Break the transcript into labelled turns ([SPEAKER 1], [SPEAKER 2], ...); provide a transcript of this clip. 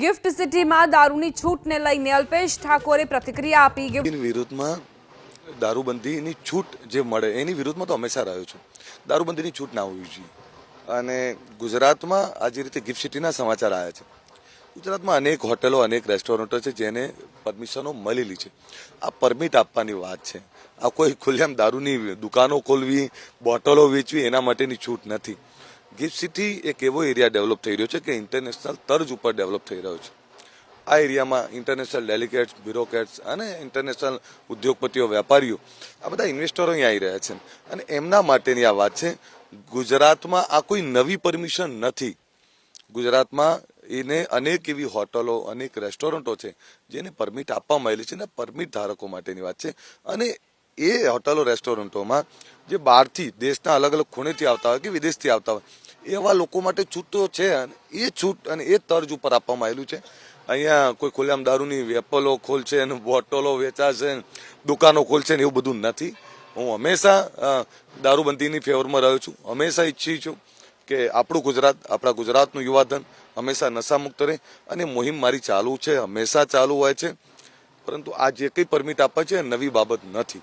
[SPEAKER 1] Gift સિટીમાં દારૂની છૂટને લઈને અલ્પેશ ઠાકોરે પ્રતિક્રિયા આપી ગિફ્ટ
[SPEAKER 2] વિરુદ્ધમાં દારૂબંધીની છૂટ જે મળે, એની વિરુદ્ધમાં તો હંમેશા રહ્યો છું. દારૂબંધીની છૂટ ના હોવી જોઈએ. અને ગુજરાતમાં આ રીતે ગિફ્ટ સિટીના સમાચાર આવ્યા છે, ગુજરાતમાં અનેક હોટલો, અનેક રેસ્ટોરન્ટો છે જેને પરમિશનો મળેલી છે. આ પરમિટ આપવાની વાત છે. આ કોઈ ખુલ્લેમ દારૂની દુકાનો ખોલવી, બોટલો વેચવી, એના માટેની છૂટ નથી. ગિફ્ટ સિટી એક એવો એરિયા ડેવલપ થઈ રહ્યો છે કે ઇન્ટરનેશનલ તર્જ ઉપર ડેવલપ થઈ રહ્યો છે. આ એરિયામાં ઇન્ટરનેશનલ ડેલિગેટ્સ બ્યુરોક્રેટ્સ અને ઇન્ટરનેશનલ ઉદ્યોગપતિઓ, વેપારીઓ આ બધા ઇન્વેસ્ટરો અહીં આવી રહ્યા છે. અને એમના માટેની આ વાત છે, ગુજરાતમાં આ કોઈ નવી પરમિશન નથી. ગુજરાતમાં એને અનેક એવી હોટલો, અનેક રેસ્ટોરન્ટો છે, જેને પરમિટ આપવામાં આવેલી છે અને પરમિટ ધારકો માટેની વાત છે. અને એ હોટલો, રેસ્ટોરન્ટોમાં જે બહારથી દેશના અલગ અલગ ખૂણેથી આવતા હોય કે વિદેશથી આવતા હોય, એવા લોકો માટે છૂટો છે અને એ છૂટ અને એ તર્જ ઉપર આપવામાં આવેલું છે. અહીંયા કોઈ ખુલ્લામ દારૂની વેપલો ખોલશે અને બોટલો વેચાશે દુકાનો ખોલશે ને એવું બધું નથી. હું હંમેશા દારૂબંધીની ફેવરમાં રહ્યો છું. હંમેશા ઈચ્છી છું કે આપણું ગુજરાત, આપણા ગુજરાતનું યુવાધન હંમેશા નશામુક્ત રહે અને મુહિમ મારી ચાલુ છે, હંમેશા ચાલુ હોય છે. પરંતુ આ જે કંઈ પરમિટ આપે છે નવી બાબત નથી.